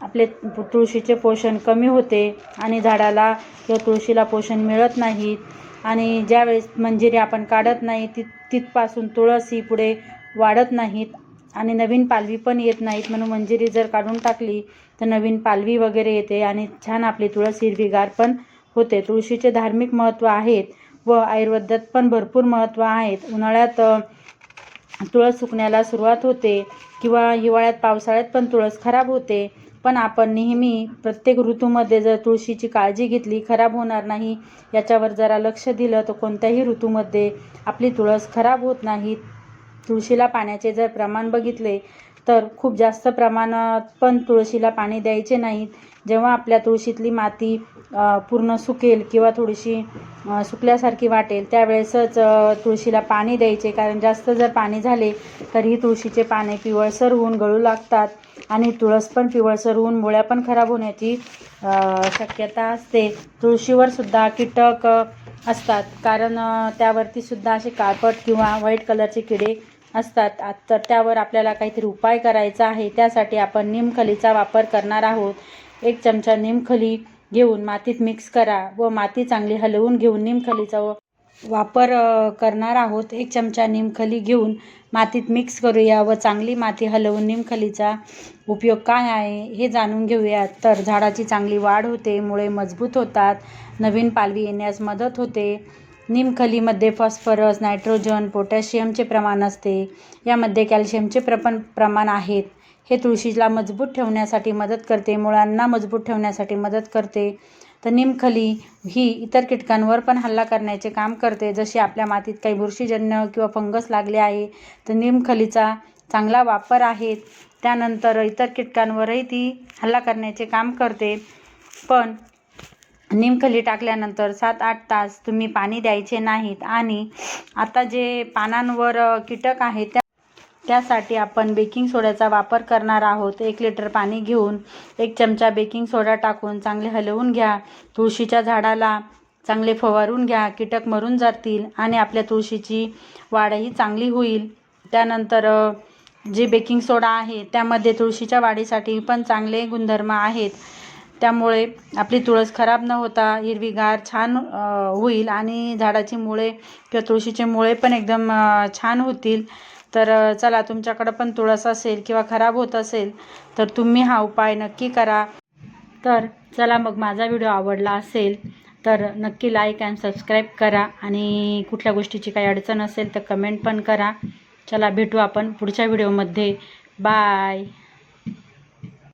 आपले तुळशीचे पोषण कमी होते आणि झाडाला किंवा तुळशीला पोषण मिळत नाहीत. आणि ज्यावेळेस मंजिरी आपण काढत नाही ति तिथपासून तुळस ही पुढे वाढत नाहीत आणि नवीन पालवी पण येत नाहीत. म्हणून मंजिरी जर काढून टाकली तर नवीन पालवी वगैरे येते आणि छान आपली तुळस हिरवीगार पण होते. तुळशीचे धार्मिक महत्त्व आहेत व आयुर्वेदात पण भरपूर महत्त्व आहेत. उन्हाळ्यात तुळस सुकण्याला सुरुवात होते किंवा हिवाळ्यात पावसाळ्यात पण तुळस खराब होते. पण आपण नेहमी प्रत्येक ऋतूमध्ये जर तुळशीची काळजी घेतली खराब होणार नाही याच्यावर जरा लक्ष दिलं तर कोणत्याही ऋतूमध्ये आपली तुळस खराब होत नाही. तुळशीला पाण्याचे जर प्रमाण बघितले तर खूप जास्त प्रमाणात पण तुळशीला पाणी द्यायचे नाहीत जेव्हा आपल्या तुळशीतली माती पूर्ण सुकेल किंवा थोडीशी सुकल्यासारखी वाटेल त्यावेळेसच तुळशीला पाणी द्यायचे. कारण जास्त जर पाणी झाले तर ही तुळशीचे पाने पिवळसर होऊन गळू लागतात. आणि तुळस पण पिवळसर होऊन मुळ्या पण खराब होण्याची शक्यता असते. तुळशीवर सुद्धा कीटक असतात. कारण त्यावरती सुद्धा असे काळपट किंवा व्हाईट कलरचे किडे असतात. आ- तर त्यावर आपल्याला काहीतरी उपाय करायचा आहे. त्यासाठी आपण निमखलीचा वापर करणार आहोत. एक चमचा निमखली घेऊन मातीत मिक्स करा व माती चांगली हलवून घेऊन निमखलीचा व- वापर करणार आहोत. एक चमचा निमखली घेऊन मातीत मिक्स करूया व चांगली माती हलवून निमखलीचा उपयोग काय आहे हे जाणून घेऊया तर झाडाची चांगली वाढ होते मुळे मजबूत होतात नवीन पालवी येण्यास मदत होते. निमखलीमध्ये फॉस्फरस नायट्रोजन पोटॅशियमचे प्रमाण असते. यामध्ये कॅल्शियमचे प्रपण प्रमाण आहेत. हे तुळशीला मजबूत ठेवण्यासाठी मदत करते मुळांना मजबूत ठेवण्यासाठी मदत करते. तर निमखली ही इतर कीटकांवर पण हल्ला करण्याचे काम करते. जशी आपल्या मातीत काही बुरशीजन्य किंवा फंगस लागले आहे तर निमखलीचा चांगला वापर आहे. त्यानंतर इतर कीटकांवरही ती हल्ला करण्याचे काम करते. पण निमखली टाकल्यानंतर सात आठ तास तुम्ही पाणी द्यायचे नाहीत आणि आता जे पानांवर कीटक आहेत त्या त्यासाठी आपण बेकिंग सोड्याचा वापर करणार आहोत. एक लिटर पाणी घेऊन एक चमचा बेकिंग सोडा टाकून चांगले हलवून घ्या. तुळशीच्या झाडाला चांगले फवारून घ्या. कीटक मरून जातील आणि आपल्या तुळशीची वाढही चांगली होईल. त्यानंतर जे बेकिंग सोडा आहे त्यामध्ये तुळशीच्या वाढीसाठी पण चांगले गुणधर्म आहेत. त्यामुळे आपली तुळस खराब न होता हिरवीगार छान होईल आणि झाडाची मुळे किंवा तुळशीचे मुळे पण एकदम छान होतील. तर चला तुमच्याकडं पण तुळस असेल किंवा खराब होत असेल तर तुम्ही हा उपाय नक्की करा. तर चला मग माझा व्हिडिओ आवडला असेल तर नक्की लाईक अँड सबस्क्राईब करा आणि कुठल्या गोष्टीची काही अडचण असेल तर कमेंट पण करा. चला भेटू आपण पुढच्या व्हिडिओमध्ये. बाय